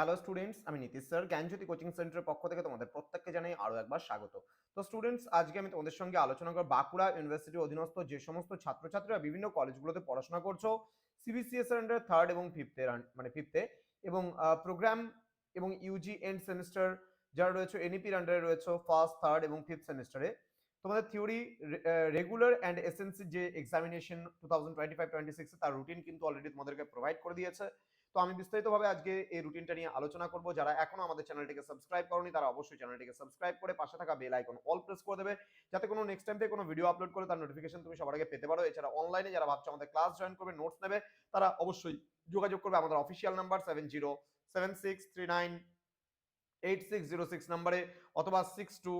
Hello students আমি Nitish sir. জ্ঞানজ্যোতি coaching সেন্টারের পক্ষ থেকে তোমাদের প্রত্যেককে জানাই আরও একবার স্বাগত। তো স্টুডেন্টস আজকে আমি তোমাদের সঙ্গে আলোচনা করব বাঁকুড়া ইউনিভার্সিটির অধীনস্থ যে সমস্ত ছাত্রছাত্রীরা বিভিন্ন কলেজগুলোতে পড়াশোনা করছ সিবিসিএস এর থার্ড এবং ফিফথে মানে ফিফথে এবং প্রোগ্রাম এবং ইউজি এন্ড সেমিস্টার যারা রয়েছে এনইপির আন্ডারে রয়েছে ফার্স্ট থার্ড এবং ফিফথ সেমিস্টারে তোমাদের থিওরি রেগুলার অ্যান্ড এসএনসি যে examination two thousand twenty five twenty six তার রুটিন কিন্তু অলরেডি তোমাদেরকে প্রোভাইড করে দিয়েছে। তো আমি বিস্তারিতভাবে আজকে এই রুটিনটা নিয়ে আলোচনা করব। যারা এখনও আমাদের চ্যানেলটিকে সাবস্ক্রাইব করনি, তারা অবশ্যই চ্যানেলটিকে সাবস্ক্রাইব করে পাশে থাকা বেল আইকন অল প্রেস করে দেবে। যাতে কোনো নেক্সট টাইম থেকে কোনো ভিডিও আপলোড করে তার নোটিফিকেশন তুমি সবার আগে পেতে পারো। এছাড়া অনলাইনে যারা ভাবছ আমাদের ক্লাস জয়েন করবে নোটস নেবে, তারা অবশ্যই যোগাযোগ করবে আমাদের official number seven zero seven six three nine eight six zero six নাম্বারে অথবা six two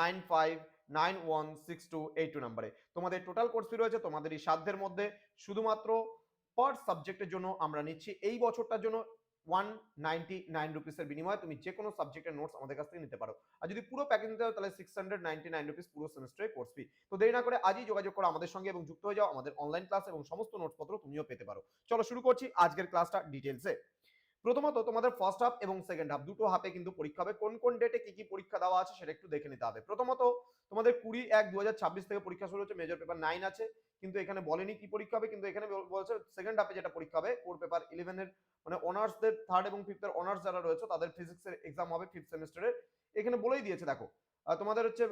nine five nine one six two eight two নাম্বারে তোমাদের টোটাল কোর্স ফি রয়েছে তোমাদের এই সাধ্যের মধ্যে। শুধুমাত্র পার সাবজেক্টের জন্য আমরা নিচ্ছি এই বছরটার জন্য ওয়ান নাইনটি নাইন রুপিসের বিনিময়ে তুমি যে কোনো সাবজেক্টের নোটস আমাদের কাছ থেকে নিতে পারো। আর যদি পুরো প্যাকেজ নিতে হয় তাহলে six hundred ninety nine rupees পুরো সেমিস্টারে কোর্স ফি তো দেরি না করে আজই যোগাযোগ করো আমাদের সঙ্গে এবং যুক্ত হয়ে যাও আমাদের অনলাইন ক্লাস এবং সমস্ত নোটসপত্র তুমিও পেতে পারো। চলো শুরু করছি আজকের ক্লাসটা ডিটেলসে প্রথমত তোমাদের ফার্স্ট হাফ এবং সেকেন্ড হাফ দুটো হাফে কিন্তু পরীক্ষা হবে। কোন কোন ডেটে কি কি পরীক্ষা দেওয়া আছে সেটা একটু দেখে নিতে হবে। প্রথমত তোমাদের কুড়ি এক দু থেকে পরীক্ষা শুরু হচ্ছে মেজর পেপার নাইন আছে। কিন্তু এখানে বলেনি কি পরীক্ষা হবে, কিন্তু এখানে বলছে সেকেন্ড হাফে যেটা পরীক্ষা হবে কোর পেপার ইলেভেনের মানে অনার্সদের থার্ড এবং ফিফথের অনার্স যারা রয়েছে, তাদের ফিজিক্সের এক্সাম হবে ফিফথ সেমিস্টারের এখানে বলেই দিয়েছে, দেখো তোমাদের হচ্ছে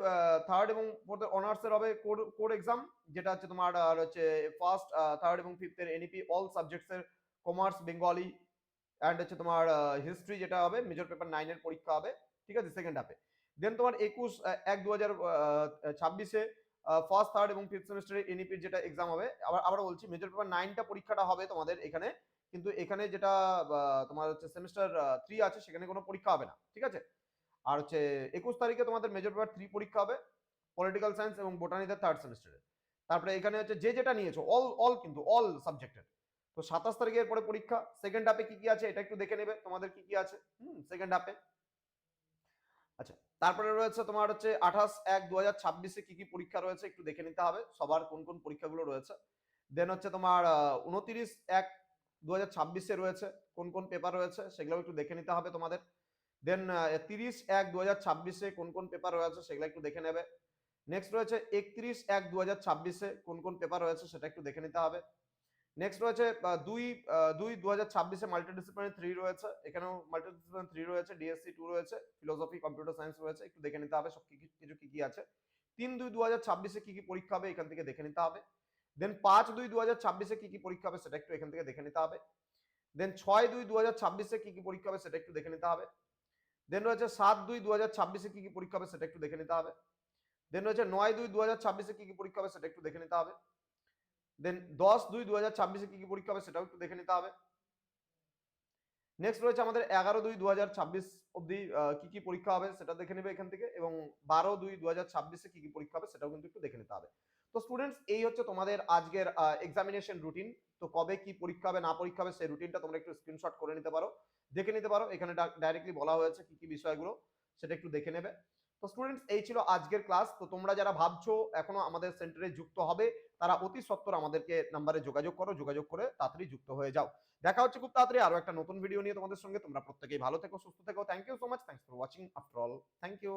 থার্ড এবং ফোর্থ অনার্সের হবে কোর কোর এক্সাম যেটা হচ্ছে তোমার হচ্ছে ফার্স্ট থার্ড এবং ফিফথের এনইপি অল সাবজেক্টসের কমার্স বেঙ্গলি অ্যান্ড হচ্ছে তোমার হিস্ট্রি যেটা হবে মেজর পেপার নাইনের পরীক্ষা হবে, ঠিক আছে? সেকেন্ড হাফে দেন তোমার একুশ এক দু হাজার ছাব্বিশে ফার্স্ট থার্ড এবং ফিফথ সেমিস্টারে এনইপির যেটা এক্সাম হবে, আবার আবার বলছি মেজর পেপার নাইনটা পরীক্ষাটা হবে তোমাদের এখানে, কিন্তু এখানে যেটা তোমার হচ্ছে সেমিস্টার থ্রি আছে, সেখানে কোনো পরীক্ষা হবে না, ঠিক আছে? আর হচ্ছে একুশ তারিখে তোমাদের মেজর পেপার থ্রি পরীক্ষা হবে পলিটিক্যাল সায়েন্স এবং বোটানিতে থার্ড সেমিস্টারে তারপরে এখানে হচ্ছে যে যেটা নিয়েছো অল অল কিন্তু অল সাবজেক্টের তো সাতাশ তারিখের পরে পরীক্ষা। সেকেন্ড হাফে কি কি আছে এটা একটু দেখে নেবে, তোমাদের কি কি আছে? হুম সেকেন্ড হাফে আচ্ছা তারপরে রয়েছে তোমার হচ্ছে আঠাশ এক দু হাজার ছাব্বিশে কি কি পরীক্ষা রয়েছে একটু দেখে নিতে হবে, সবার কোন কোন পরীক্ষাগুলো রয়েছে। দেন হচ্ছে তোমার উনতিরিশ এক দু হাজার ছাব্বিশে রয়েছে, কোন কোন পেপার রয়েছে সেগুলো একটু দেখে নিতে হবে তোমাদের। দেন তিরিশ এক দু হাজার ছাব্বিশে কোন কোন পেপার রয়েছে সেগুলো একটু দেখে নেবে। নেক্সট রয়েছে একত্রিশ এক দু হাজার ছাব্বিশে কোন কোন পেপার রয়েছে সেটা একটু দেখে নিতে হবে। নেক্সট রয়েছে দুই দুই দু হাজার ছাব্বিশে মাল্টিডিসিপ্লিনারি থ্রি রয়েছে। এখানেও মাল্টিডিসিপ্লিনারি থ্রি রয়েছে ডিএসসি টু রয়েছে ফিলোসফি কম্পিউটার সায়েন্স রয়েছে। একটু দেখে নিতে হবে সব কি- কিছু কি কি আছে। তিন দুই দু হাজার ছাব্বিশে কি কি পরীক্ষা হবে এখান থেকে দেখে নিতে হবে। দেন পাঁচ দুই দু হাজার ছাব্বিশে কি কি পরীক্ষা হবে সেটা একটু এখান থেকে দেখে নিতে হবে। দেন ছয় দুই দু হাজার ছাব্বিশে কি কি পরীক্ষা হবে সেটা একটু দেখে নিতে হবে। দেন রয়েছে সাত দুই দু হাজার ছাব্বিশে কি কি পরীক্ষা হবে সেটা একটু দেখে নিতে হবে। দেন রয়েছে নয় দুই দু হাজার ছাব্বিশে কি কি পরীক্ষা হবে সেটা একটু দেখে নিতে হবে। দেন দশ দুই দু হাজার ছাব্বিশে কি কি পরীক্ষা হবে সেটাও একটু দেখে নিতে হবে। নেক্সট রয়েছে আমাদের এগারো দুই দু হাজার ছাব্বিশ অব্দি কি কি পরীক্ষা হবে সেটা দেখে নেবে এখান থেকে এবং বারো দুই দু হাজার ছাব্বিশে কি কি পরীক্ষা হবে সেটাও কিন্তু একটু দেখে নিতে হবে। তো স্টুডেন্টস এই হচ্ছে তোমাদের আজকের এক্সামিনেশন রুটিন তো কবে কি পরীক্ষা হবে, না পরীক্ষা হবে সেই রুটিনটা তোমরা একটু স্ক্রিনশট করে নিতে পারো। দেখে নিতে পারো। এখানে ডাইরেক্টলি বলা হয়েছে কি কি বিষয়গুলো, সেটা একটু দেখে নেবে। তো স্টুডেন্টস এই ছিল আজকের ক্লাস তো তোমরা যারা ভাবছ এখনও আমাদের সেন্টারে যুক্ত হবে, তারা অতি সত্বর আমাদেরকে নাম্বারে যোগাযোগ করো, যোগাযোগ করে তাড়াতাড়ি যুক্ত হয়ে যাও। দেখা হচ্ছে খুব তাড়াতাড়ি আরও একটা নতুন ভিডিও নিয়ে তোমাদের সঙ্গে। তোমরা প্রত্যেকেই ভালো থেকো, সুস্থ থেকো। Thank you so much thanks for watching after all thank you